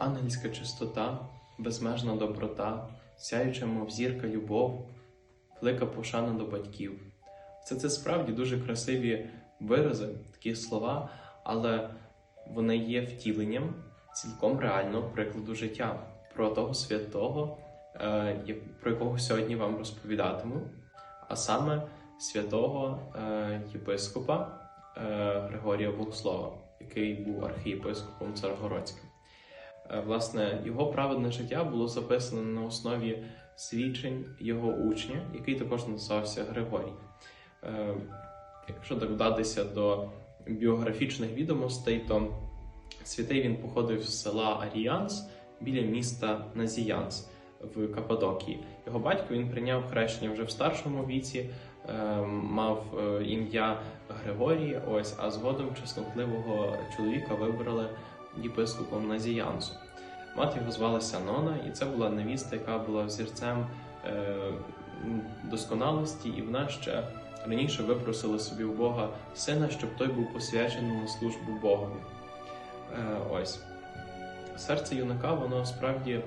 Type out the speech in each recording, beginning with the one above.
Ангельська чистота, безмежна доброта, сяюча, мов зірка любов, велика пошана до батьків. Це це справді дуже красиві вирази, такі слова, але вони є втіленням цілком реального прикладу життя про того святого, е, про якого сьогодні вам розповідатиму, а саме святого е, єпископа е, Григорія Богослова, який був архієпископом Царгородським. Е, Власне, його праведне життя було записано на основі свідчень його учня, який також називався Григорій. Е, Якщо так вдатися до біографічних відомостей, то святий він походив з села Аріанс біля міста Назіянс в Каппадокії. Його батько він прийняв хрещення вже в старшому віці, е, мав ім'я Григорій, ось, а згодом чеснотливого чоловіка вибрали єпископом Назіянсу. Мати його звалася Нона, і це була невіста, яка була взірцем е, досконалості, і вона ще раніше випросила собі у Бога сина, щоб той був посвячений на службу Богові. Е, ось. Серце юнака, воно справді е,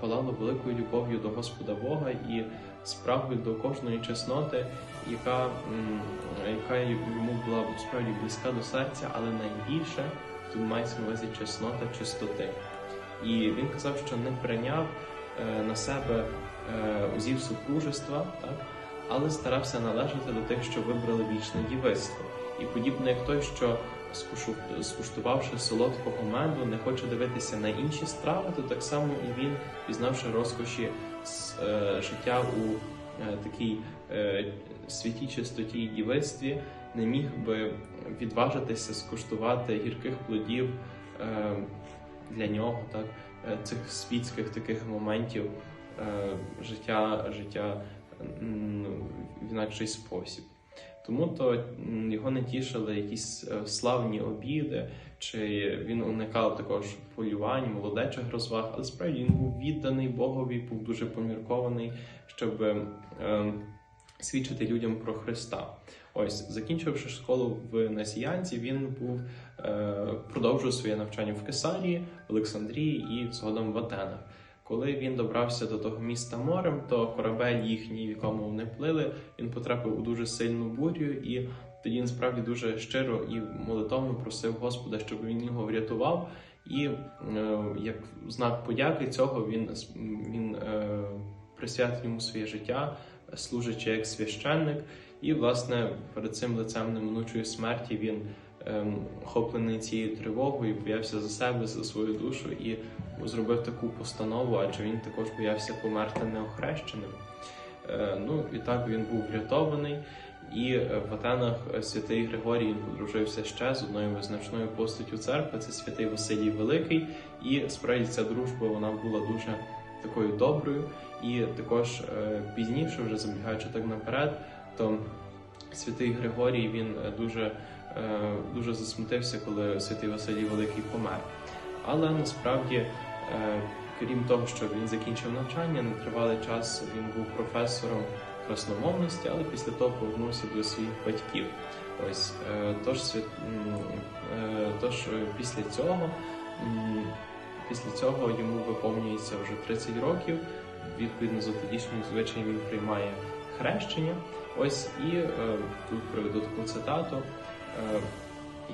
палало великою любов'ю до Господа Бога і справою до кожної чесноти, яка, яка йому була справді близька до серця, але найбільше тут мається на увазі чеснота чистоти. І він казав, що не прийняв е, на себе е, узів супружества, так? але старався належати до тих, що вибрали вічне дівиство. І подібно як той, що скуштувавши солодкого меду, не хоче дивитися на інші страви, то так само і він, пізнавши розкоші е, життя у такій е, святій чистоті і дівецтві не міг би відважитися скуштувати гірких плодів е, для нього, так, е, цих світських таких моментів е, життя, життя м, в інакший спосіб. Тому то його не тішили якісь е, славні обіди, чи він уникав також полювань, молодечих розваг, але справді він був відданий Богові, був дуже поміркований, щоб е, свідчити людям про Христа. Ось, закінчивши школу в Насіянці, він був е, продовжив своє навчання в Кесарії, в Олександрії і згодом в Атенах. Коли він добрався до того міста морем, то корабель їхній, в якому вони плили, він потрапив у дуже сильну бурю, і тоді він справді дуже щиро і молитовно просив Господа, щоб він його врятував. І е, як знак подяки цього він, він е, присвятив йому своє життя, служачи як священник. І, власне, перед цим лицем неминучої смерті він охоплений цією тривогою, боявся за себе, за свою душу і зробив таку постанову, адже він також боявся померти неохрещеним. Е, ну і так він був врятований. І е, в Атенах е, святий Григорій подружився ще з одною визначною постаттю церкви, це святий Василій Великий. І справді ця дружба вона була дуже такою доброю. І також пізніше, вже забігаючи так наперед, то святий Григорій він е, дуже, е, дуже засмутився, коли святий Василій Великий помер. Але насправді, е, крім того, що він закінчив навчання, на тривалий час він був професором красномовності, але після того повернувся до своїх батьків. Ось тож, тож після цього, після цього йому виповнюється вже 30 років. Відповідно за тодішнім звичаєм він приймає хрещення. Ось і е, тут приведу таку цитату. Е,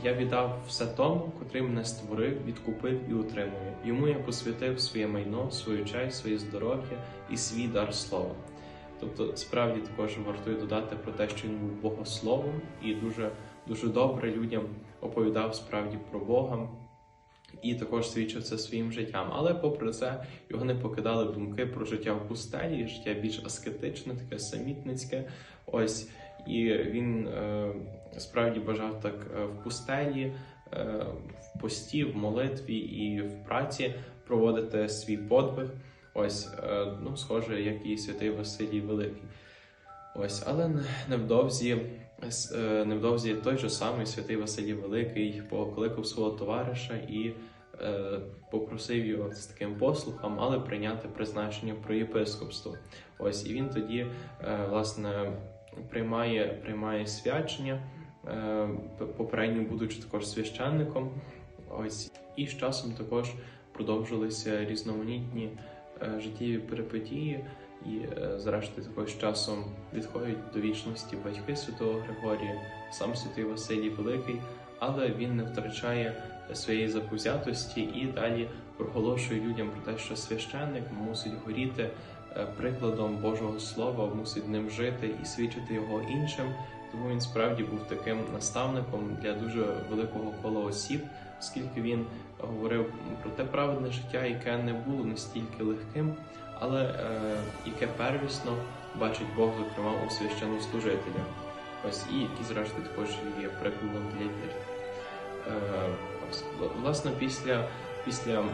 я віддав все тому, котрий мене створив, відкупив і утримує. Йому я посвятив своє майно, свою честь, своє здоров'я і свій дар слова. Тобто, справді також вартує додати про те, що він був богословом і дуже дуже добре людям оповідав справді про Бога і також свідчив це своїм життям. Але попри це його не покидали думки про життя в пустелі, життя більш аскетичне, таке самітницьке. Ось і він е, справді бажав так е, в пустелі, е, в пості, в молитві і в праці проводити свій подвиг. Ось, е, ну, схоже, як і святий Василій Великий. Ось, але невдовзі, невдовзі той же самий святий Василій Великий покликав свого товариша і е, попросив його з таким послухом, але прийняти призначення про єпископство. Ось, і він тоді, е, власне, приймає, приймає свячення, е, попередньо будучи також священником. Ось, і з часом також продовжилися різноманітні е, життєві перипетії, і, е, зрештою, також часом відходять до вічності батьки святого Григорія, сам святий Василій Великий, але він не втрачає своєї заповзятості і далі проголошує людям про те, що священник мусить горіти е, прикладом Божого Слова, мусить ним жити і свідчити його іншим. Тому він справді був таким наставником для дуже великого кола осіб, оскільки він говорив про те праведне життя, яке не було настільки легким, але е, яке первісно бачить Бог, зокрема у священнослужителя. Ось і які, зрештою, також є прикладом для віри. Е, власне, після, після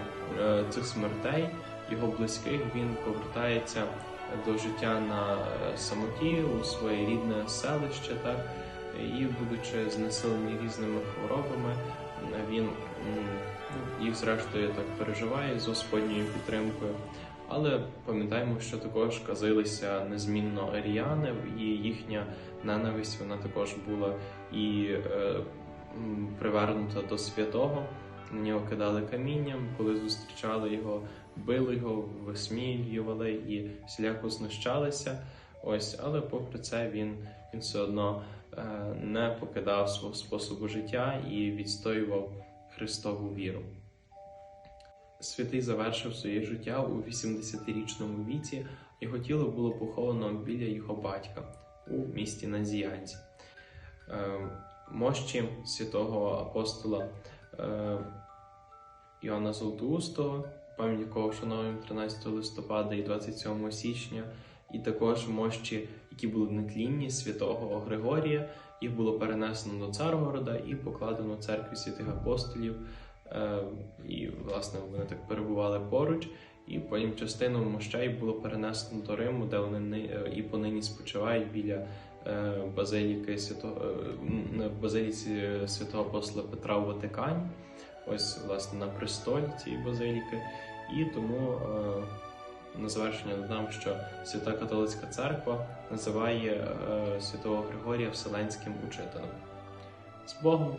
е, цих смертей його близьких він повертається до життя на е, самоті у своє рідне селище, так і будучи знесилений різними хворобами, він ну, їх зрештою так переживає з Господньою підтримкою. Але пам'ятаємо, що також казилися незмінно аріяни, і їхня ненависть вона також була і е, привернута до святого. На нього кидали камінням, коли зустрічали його, били його, висміювали і всіляко знущалися. Ось, але попри це він, він все одно е, не покидав свого способу життя і відстоював Христову віру. Святий завершив своє життя у 80-річному віці. Його тіло було поховано біля його батька у місті Назіянці. Е, мощі святого апостола е, Іоанна Золотоустого, пам'ять якого вшановуємо 13 листопада і 27 січня, і також мощі, які були нетлінні святого Григорія. Їх було перенесено до Царгорода і покладено в церкві святих апостолів. Е, І, власне, вони так перебували поруч. І потім частину мощей було перенесено до Риму, де вони ни- е, і понині спочивають біля е, базиліки святого в базиліці святого апостола Петра у Ватикані. Ось, власне, на престолі цієї базиліки. І тому на завершення додам, що Свята Католицька Церква називає святого Григорія Вселенським учителем. З Богом!